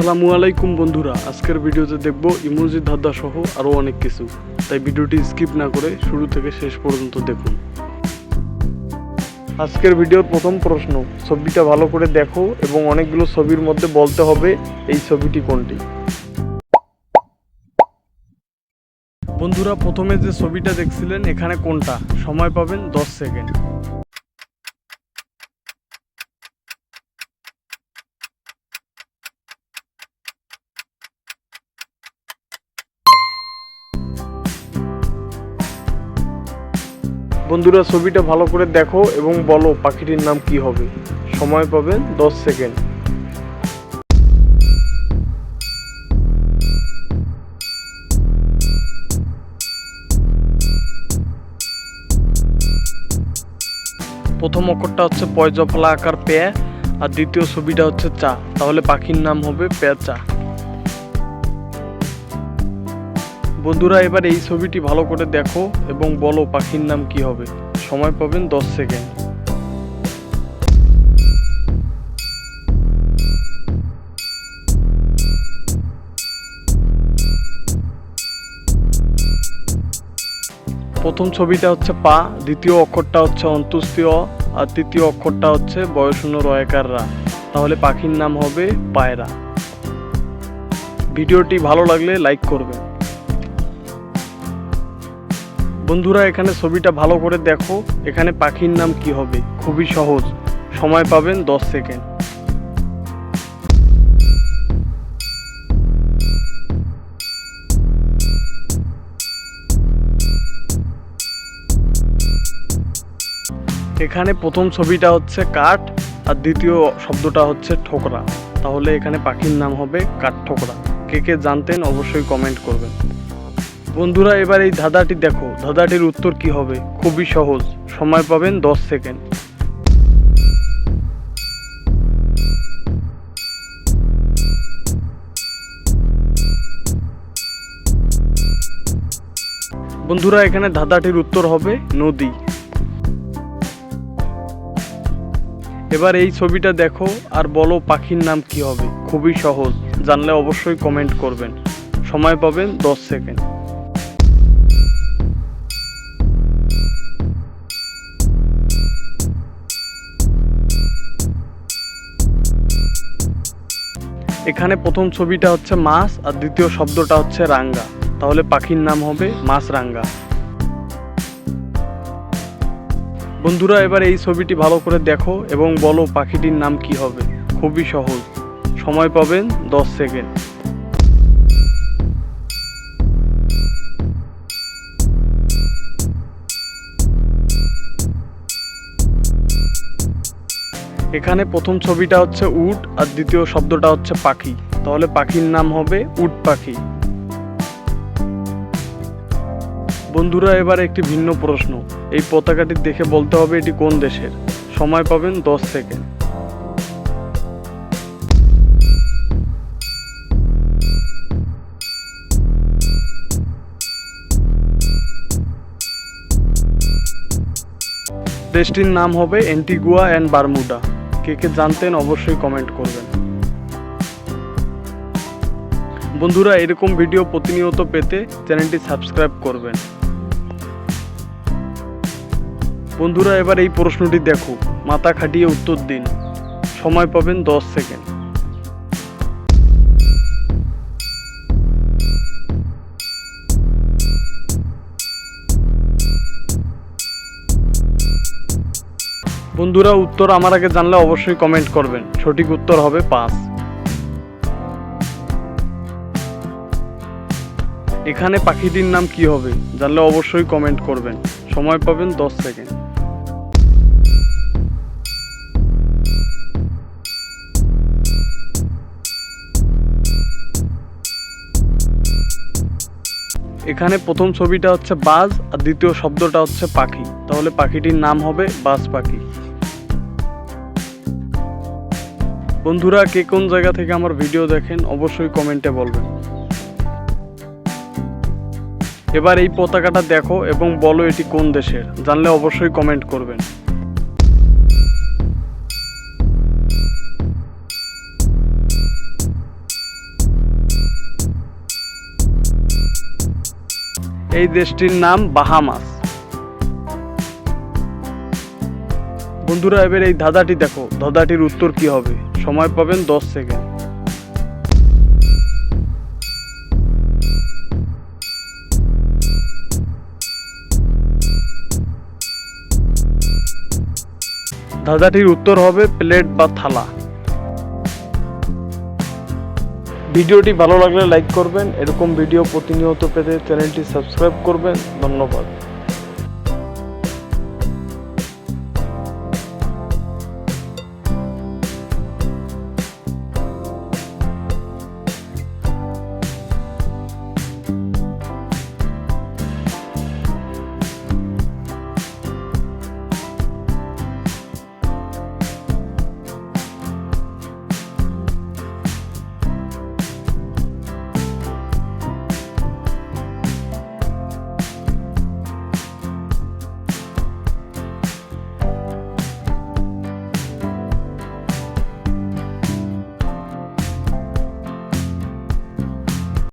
আসসালামু আলাইকুম বন্ধুরা, আজকের ভিডিওতে দেখব ইমোজি ধাঁধা সহ আরও অনেক কিছু। তাই ভিডিওটি স্কিপ না করে শুরু থেকে শেষ পর্যন্ত দেখুন। আজকের ভিডিওর প্রথম প্রশ্ন, ছবিটা ভালো করে দেখো এবং অনেকগুলো ছবির মধ্যে বলতে হবে এই ছবিটি কোনটি। বন্ধুরা, প্রথমে যে ছবিটা দেখছিলেন, এখানে কোনটা? সময় পাবেন দশ সেকেন্ড। বন্ধুরা, ছবিটা ভালো করে দেখো এবং বলো পাখিটির নাম কি হবে। সময় পাবেন দশ সেকেন্ড। প্রথম অক্ষরটা হচ্ছে পয়জফলা আকার পে আর দ্বিতীয় ছবিটা হচ্ছে চা। তাহলে পাখির নাম হবে পেঁচা বন্ধুরা, এবার এই ছবিটি ভালো করে দেখো এবং বলো পাখির নাম কি হবে। সময় পাবেন দশ সেকেন্ড। প্রথম ছবিটা হচ্ছে পা, দ্বিতীয় অক্ষরটা হচ্ছে অন্তুস্তীয় আর তৃতীয় অক্ষরটা হচ্ছে বয়শূন্য রয়কার রা তাহলে পাখির নাম হবে পায়রা। ভিডিওটি ভালো লাগলে লাইক করবেন। বন্ধুরা, এখানে ছবিটা ভালো করে দেখো। এখানে পাখির নাম কি হবে? খুবই সহজ। সময় পাবেন দশ সেকেন্ড। এখানে প্রথম ছবিটা হচ্ছে কাঠ, আর দ্বিতীয় শব্দটা হচ্ছে ঠোকরা। তাহলে এখানে পাখির নাম হবে কাঠ ঠোকরা। কে কে জানতেন অবশ্যই কমেন্ট করবেন। বন্ধুরা, এবার এই ধাঁধাটি দেখো। ধাঁধাটির উত্তর কি হবে? খুবই সহজ। সময় পাবেন দশ সেকেন্ড। বন্ধুরা, এখানে ধাঁধাটির উত্তর হবে নদী। এবার এই ছবিটা দেখো আর বলো পাখির নাম কি হবে। খুবই সহজ। জানলে অবশ্যই কমেন্ট করবেন। সময় পাবেন দশ সেকেন্ড। এখানে প্রথম ছবিটা হচ্ছে মাছ আর দ্বিতীয় শব্দটা হচ্ছে রাঙ্গা। তাহলে পাখির নাম হবে মাছ রাঙ্গা। বন্ধুরা, এবার এই ছবিটি ভালো করে দেখো এবং বলো পাখিটির নাম কি হবে। খুবই সহজ। সময় পাবেন দশ সেকেন্ড। এখানে প্রথম ছবিটা হচ্ছে উট আর দ্বিতীয় শব্দটা হচ্ছে পাখি। তাহলে পাখির নাম হবে উট পাখি। বন্ধুরা, এবার একটি ভিন্ন প্রশ্ন। এই পতাকাটি দেখে বলতে হবে এটি কোন দেশের? সময় পাবেন দশ সেকেন্ড। দেশটির নাম হবে অ্যান্টিগুয়া অ্যান্ড বারমুডা। কে কে জানতেন অবশ্যই কমেন্ট করবেন। বন্ধুরা, এরকম ভিডিও প্রতিনিয়ত পেতে চ্যানেলটি সাবস্ক্রাইব করবেন। বন্ধুরা, এবার এই প্রশ্নটি দেখো। মাথা খাটিয়ে উত্তর দিন। সময় পাবেন দশ সেকেন্ড। বন্ধুরা, উত্তর আমার আগে জানলে অবশ্যই কমেন্ট করবেন। সঠিক উত্তর হবে পাঁচ। এখানে পাখিটির নাম কি হবে? জানলে অবশ্যই কমেন্ট করবেন। সময় পাবেন দশ সেকেন্ড এখানে প্রথম ছবিটা হচ্ছে বাজ, আর দ্বিতীয় শব্দটা হচ্ছে পাখি। তাহলে পাখিটির নাম হবে বাজ পাখি। বন্ধুরা, কে কোন জায়গা থেকে আমার ভিডিও দেখেন, অবশ্যই কমেন্টে বলবেন। এবার এই পতাকাটা দেখো এবং বলো এটি কোন দেশের, জানলে অবশ্যই কমেন্ট করবেন। এই দেশটির নাম বাহামাস। বন্ধুরা, এবার এই ধাঁধাটি দেখো, ধাঁধাটির উত্তর কি হবে? সময় পাবেন দশ সেকেন্ড ধাঁধাটির উত্তর হবে প্লেট বা থালা। ভিডিওটি ভালো লাগলে লাইক করবেন, এরকম ভিডিও প্রতিনিয়ত পেতে চ্যানেলটি সাবস্ক্রাইব করবেন। ধন্যবাদ।